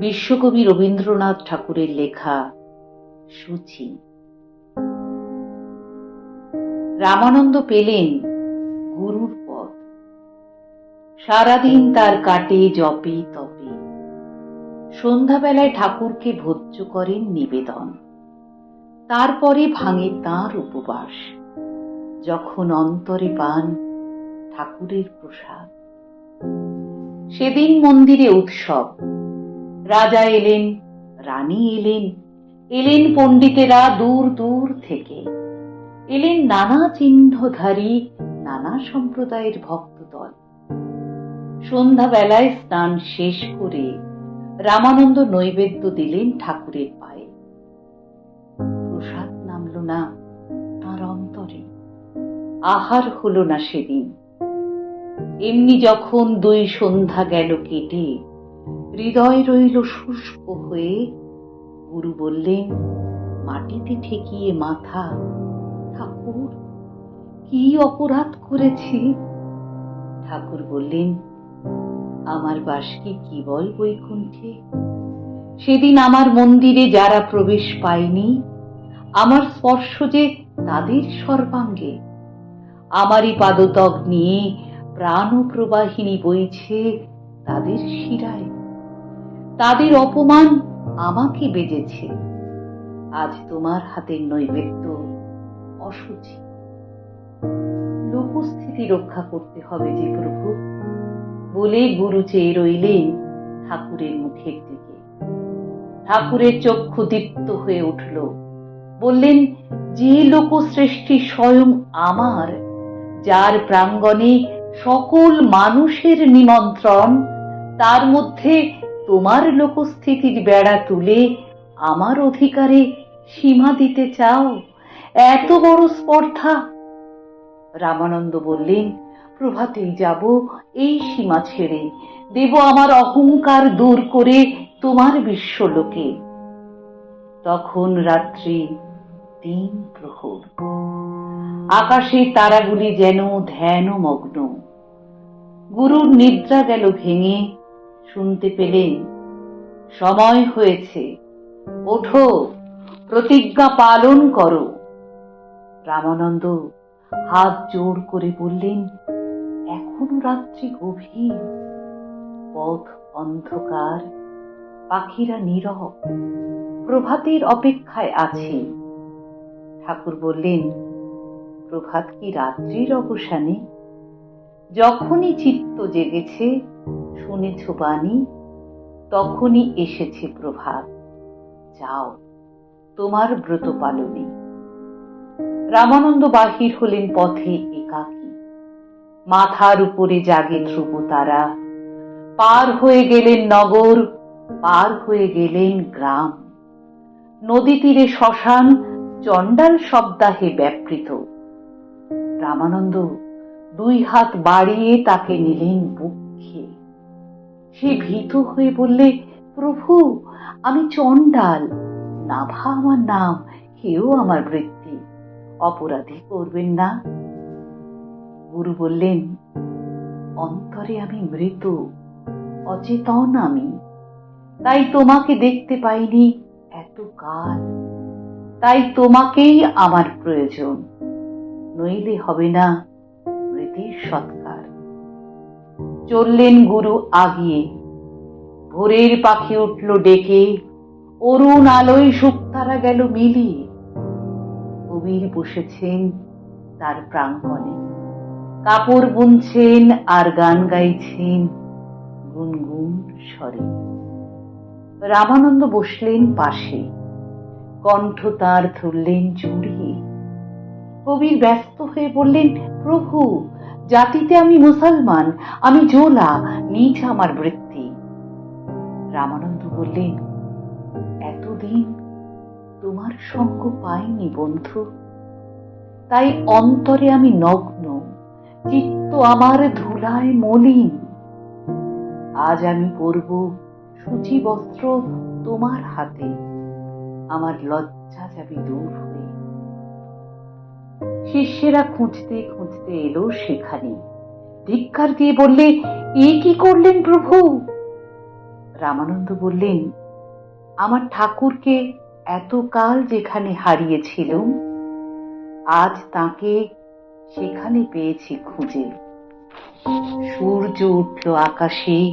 বিশ্বকবি রবীন্দ্রনাথ ঠাকুরের লেখা সূচি। রামানন্দ পেলেন গুরুর পথ। সারাদিন তার কাটে জপে তপে। সন্ধ্যাবেলায় ঠাকুরকে ভোজ্য করেন নিবেদন। তারপরে ভাঙে তার উপবাস। যখন অন্তরে পান ঠাকুরের প্রসাদ। সেদিন মন্দিরে উৎসব। রাজা এলেন, রানী এলেন এলেন পণ্ডিতেরা দূর দূর থেকে। এলেন নানা চিহ্নধারী, নানা সম্প্রদায়ের ভক্তদল। সন্ধ্যাবেলায় স্নান শেষ করে রামানন্দ নৈবেদ্য দিলেন ঠাকুরের পায়ে। প্রসাদ নামল না তার অন্তরে। আহার হলো না সেদিন। এমনি যখন দুই সন্ধ্যা গেল কেটে হৃদয় রইল শুষ্ক হয়ে। গুরু বললেন, মাটিতে ঠেকিয়ে মাথা, ঠাকুর, কি অপরাধ করেছি? ঠাকুর বললেন, আমার বাসকে কি বল বৈকুণ্ঠে? সেদিন আমার মন্দিরে যারা প্রবেশ পায়নি, আমার স্পর্শ যে তাদের সর্বাঙ্গে। আমারই পাদতক নিয়ে প্রাণ প্রবাহিনী বইছে তাদের শিরায়। তাদের অপমান আমাকে বেজেছে। আজ তোমার হাতের নৈবেদ্য অসুচি লোকস্থিতি রক্ষা করতে হবে যে প্রভু, বলে গুরু চেয়ে রইলেন ঠাকুরের মুখের দিকে। ঠাকুরের চক্ষু দীপ্ত হয়ে উঠল। বললেন, যে লোকশ্রেষ্ঠী স্বয়ং আমার, যার প্রাঙ্গণে সকল মানুষের নিমন্ত্রণ, তার মধ্যে তোমার লোকস্থিতির বেড়া তুলে আমার অধিকারে সীমা দিতে চাও? এত বড় স্পর্ধা? রামানন্দ বললেন প্রভাতেই যাব এই সীমা ছেড়ে। দেব আমার অহংকার দূর করে তোমার বিশ্বলোকে। তখন রাত্রি তিন প্রহর। আকাশে তারাগুলি যেন ধ্যান মগ্ন গুরুর নিদ্রা গেল ভেঙে শুনতে পেলেন। সময় হয়েছে। ওঠো, প্রতিজ্ঞা পালন করো। রামানন্দ হাত জোর করে বললেন, এখনও রাত্রি গভীর। পথ অন্ধকার, পাখিরা নীরব, প্রভাতের অপেক্ষায় আছে। ঠাকুর বললেন, প্রভাত কি রাত্রির অবসানে? যখনই চিত্ত জেগেছে শুনেছ বাণী? তখনই এসেছে প্রভাত। যাও, তোমার ব্রত পালনে। রামানন্দ বাহির হলেন পথে একাকী। মাথার উপরে জাগে ধ্রুব তারা। পার হয়ে গেলেন নগর, পার হয়ে গেলেন গ্রাম। নদী তীরে শ্মশান, চণ্ডাল শব্দাহে ব্যাপৃত। রামানন্দ দুই হাত বাড়িয়ে তাকে নিলেন বুকে। সে ভীত হয়ে বললে, প্রভু, আমি চণ্ডাল। নাভা আমার নাম, হেও আমার বৃত্তি। অপরাধী করবেন না। গুরু বললেন, অন্তরে আমি মৃত, অচেতন আমি। তাই তোমাকে দেখতে পাইনি এত কাল। তাই তোমাকেই আমার প্রয়োজন। নইলে হবে না মৃতের সৎকার চললেন গুরু আগিয়ে। ভোরের পাখি উঠল ডেকে, অরুণ আলোয় শুকতারা গেল মিলিয়ে। কবির বসেছেন তার প্রাঙ্গণে। কাপড় বুনছেন আর গান গাইছেন গুনগুন স্বরে। রামানন্দ বসলেন পাশে, কণ্ঠ তার ধরলেন জুড়িয়ে কবির ব্যস্ত হয়ে বললেন, প্রভু জাতিতে আমি মুসলমান, আমি জোলা, নিজ আমার বৃত্তি। রামানন্দ বললেন, এতদিন তোমার সঙ্গ পাইনি বন্ধু। তাই অন্তরে আমি নগ্ন, চিত্ত আমার ধুলায় মলিন। আজ আমি পরব সূচি বস্ত্র তোমার হাতে। আমার লজ্জা যাবে দূর হয়ে। শিষ্যেরা খুঁজতে খুঁজতে এলো সেখানে। ধিক্কার দিয়ে বললে, এ কি করলেন প্রভু? রামানন্দ বললেন, আমার ঠাকুরকে এতকাল যেখানে হারিয়েছিলুম, আজ তাকে সেখানে পেয়েছি খুঁজে। সূর্য উঠল আকাশে,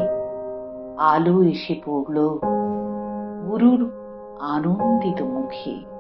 আলো এসে পড়ল গুরুর আনন্দিত মুখে।